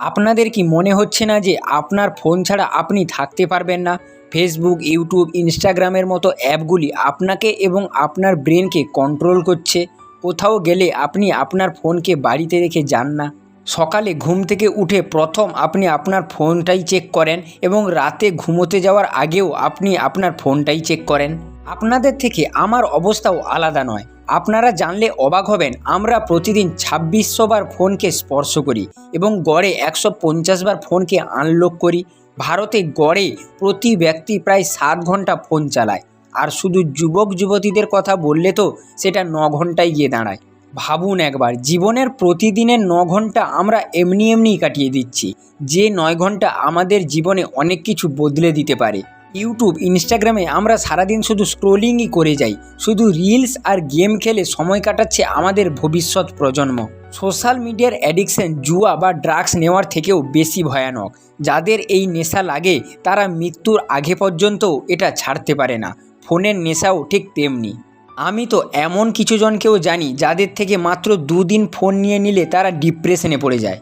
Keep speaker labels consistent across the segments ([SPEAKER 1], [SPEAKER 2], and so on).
[SPEAKER 1] আপনাদের কি মনে হচ্ছে না যে আপনার ফোন ছাড়া আপনি থাকতে পারবেন না? ফেসবুক ইউটিউব ইনস্টাগ্রামের মতো অ্যাপগুলি আপনাকে এবং আপনার ব্রেনকে কন্ট্রোল করছে। কোথাও গেলে আপনি আপনার ফোনকে বাড়িতে রেখে যান না। সকালে ঘুম থেকে উঠে প্রথম আপনি আপনার ফোনটাই চেক করেন এবং রাতে ঘুমোতে যাওয়ার আগেও আপনি আপনার ফোনটাই চেক করেন। আপনাদের থেকে আমার অবস্থাও আলাদা নয়। আপনারা জানলে অবাক হবেন, আমরা প্রতিদিন ছাব্বিশশো বার ফোনকে স্পর্শ করি এবং গড়ে একশো পঞ্চাশ বার ফোনকে আনলক করি। ভারতে গড়ে প্রতি ব্যক্তি প্রায় সাত ঘণ্টা ফোন চালায়। আর শুধু যুবক, যুবতীদের কথা বললে তো সেটা ন ঘন্টায় গিয়ে দাঁড়ায়। ভাবুন একবার, জীবনের প্রতিদিনের ন ঘণ্টা আমরা এমনি এমনিই কাটিয়ে দিচ্ছি, যে নয় ঘণ্টা আমাদের জীবনে অনেক কিছু বদলে দিতে পারে। ইউটিউব, ইনস্টাগ্রামে আমরা সারাদিন শুধু স্ক্রোলিংই করে যাই। শুধু রিলস আর গেম খেলে সময় কাটাচ্ছে আমাদের ভবিষ্যৎ প্রজন্ম। সোশ্যাল মিডিয়ার অ্যাডিকশন জুয়া বা ড্রাগস নেওয়ার থেকেও বেশি ভয়ানক। যাদের এই নেশা লাগে, তারা মৃত্যুর আগে পর্যন্তও এটা ছাড়তে পারে না। ফোনের নেশাও ঠিক তেমনি। আমি তো এমন কিছু জনকেও জানি, যাদের থেকে মাত্র দুদিন ফোন নিয়ে নিলে তারা ডিপ্রেশনে পড়ে যায়।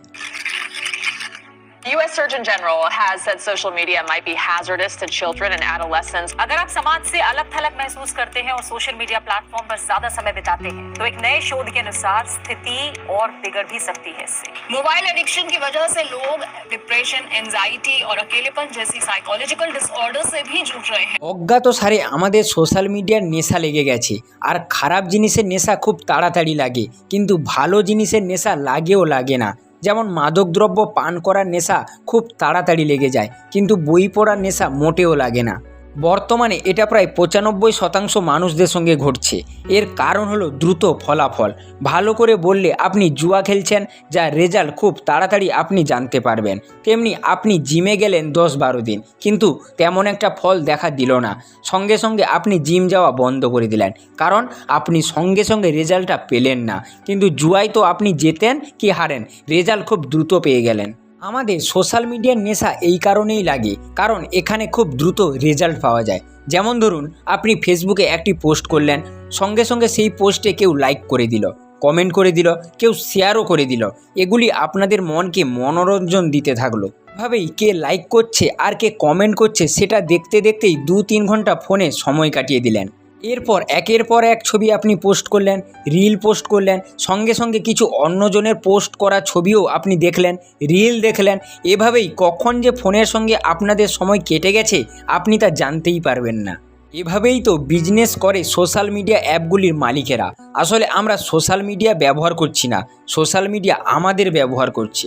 [SPEAKER 2] U.S. Surgeon General has said social media might be hazardous to children and adolescents.
[SPEAKER 3] अगर आप समाज से अलग थलग महसूस करते हैं और सोशल मीडिया प्लेटफॉर्म पर ज्यादा समय बिताते हैं तो एक नए शोध के अनुसार स्थिति और बिगड़ भी सकती है इससे मोबाइल एडिक्शन की वजह से लोग डिप्रेशन एंजाइटी और अकेलेपन जैसी साइकोलॉजिकल डिसऑर्डर से भी जूझ रहे हैं
[SPEAKER 1] অজ্ঞাত সারে আমাদের সোশ্যাল মিডিয়ার নেশা লেগে গেছে আর খারাপ জিনিসের নেশা খুব তাড়াতাড়ি লাগে কিন্তু ভালো জিনিসের নেশা লাগেও লাগে না যেমন মাদকদ্রব্য পান করার নেশা খুব তাড়াতাড়ি লেগে যায়, কিন্তু বই পড়ার নেশা মোটেও লাগে না। বর্তমানে এটা প্রায় পঁচানব্বই শতাংশ মানুষদের সঙ্গে ঘটছে। এর কারণ হলো দ্রুত ফলাফল। ভালো করে বললে আপনি জুয়া খেলছেন যা রেজাল্ট খুব তাড়াতাড়ি আপনি জানতে পারবেন। তেমনি আপনি জিমে গেলেন দশ বারো দিন, কিন্তু তেমন একটা ফল দেখা দিল না। সঙ্গে সঙ্গে আপনি জিম যাওয়া বন্ধ করে দিলেন, কারণ আপনি সঙ্গে সঙ্গে রেজাল্টটা পেলেন না। কিন্তু জুয়ায় তো আপনি জেতেন কি হারেন, রেজাল্ট খুব দ্রুত পেয়ে গেলেন। আমাদের সোশ্যাল মিডিয়ার নেশা এই কারণেই লাগে, কারণ এখানে খুব দ্রুত রেজাল্ট পাওয়া যায়। যেমন ধরুন, আপনি ফেসবুকে একটি পোস্ট করলেন, সঙ্গে সঙ্গে সেই পোস্টে কেউ লাইক করে দিল, কমেন্ট করে দিল, কেউ শেয়ারও করে দিল। এগুলি আপনাদের মনকে মনোরঞ্জন দিতে থাকল। ভাবেই কে লাইক করছে আর কে কমেন্ট করছে, সেটা দেখতে দেখতেই দু তিন ঘণ্টা ফোনে সময় কাটিয়ে দিলেন। এরপর, একের পর এক ছবি আপনি পোস্ট করলেন রিল পোস্ট করলেন, সঙ্গে সঙ্গে কিছু অন্যজনের পোস্ট করা ছবিও আপনি দেখলেন রিল দেখলেন। এভাবেই কখন যে ফোনের সঙ্গে আপনাদের সময় কেটে গেছে, আপনি তা জানতেই পারবেন না। এভাবেই তো বিজনেস করে সোশ্যাল মিডিয়া অ্যাপগুলির মালিকেরা। আসলে আমরা সোশ্যাল মিডিয়া ব্যবহার করছি না সোশ্যাল মিডিয়া আমাদের ব্যবহার করছে।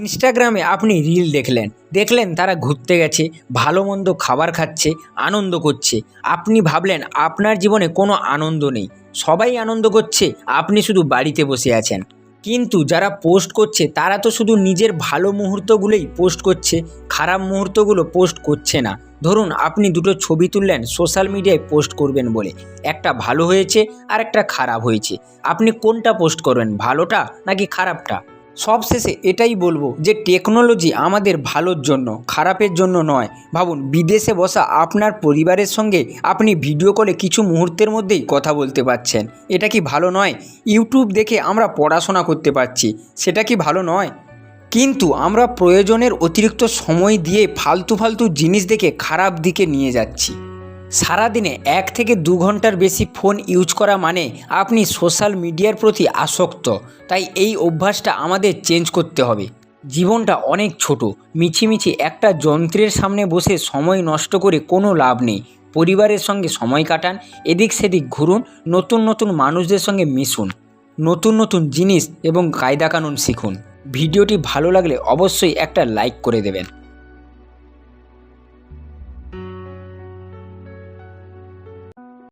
[SPEAKER 1] ইনস্টাগ্রামে আপনি রিল দেখলেন। দেখলেন তারা ঘুরতে গেছে, ভালো মন্দ খাবার খাচ্ছে, আনন্দ করছে। আপনি ভাবলেন আপনার জীবনে কোনো আনন্দ নেই। সবাই আনন্দ করছে, আপনি শুধু বাড়িতে বসে আছেন। কিন্তু যারা পোস্ট করছে, তারা তো শুধু নিজের ভালো মুহূর্তগুলোই পোস্ট করছে, খারাপ মুহূর্তগুলো পোস্ট করছে না। ধরুন আপনি দুটো ছবি তুললেন সোশ্যাল মিডিয়ায় পোস্ট করবেন বলে। একটা ভালো হয়েছে আর একটা খারাপ হয়েছে। আপনি কোনটা পোস্ট করবেন, ভালোটা নাকি খারাপটা? সবশেষে এটাই বলব যে টেকনোলজি আমাদের ভালোর জন্য, খারাপের জন্য নয়। ভাবুন, বিদেশে বসা আপনার পরিবারের সঙ্গে আপনি ভিডিও কলে কিছু মুহূর্তের মধ্যেই কথা বলতে পারছেন। এটা কি ভালো নয়? ইউটিউব দেখে আমরা পড়াশোনা করতে পারছি, সেটা কি ভালো নয়? কিন্তু আমরা প্রয়োজনের অতিরিক্ত সময় দিয়ে ফালতু ফালতু জিনিস দেখে খারাপ দিকে নিয়ে যাচ্ছি। সারাদিনে এক থেকে দু ঘণ্টার বেশি ফোন ইউজ করা মানে আপনি সোশ্যাল মিডিয়ার প্রতি আসক্ত। তাই এই অভ্যাসটা আমাদের চেঞ্জ করতে হবে। জীবনটা অনেক ছোট। মিছিমিছি একটা যন্ত্রের সামনে বসে সময় নষ্ট করে কোনো লাভ নেই। পরিবারের সঙ্গে সময় কাটান, এদিক সেদিক ঘুরুন, নতুন নতুন মানুষদের সঙ্গে মিশুন, নতুন নতুন জিনিস এবং কায়দা কানুন শিখুন। ভিডিওটি ভালো লাগলে অবশ্যই একটা লাইক করে দেবেন।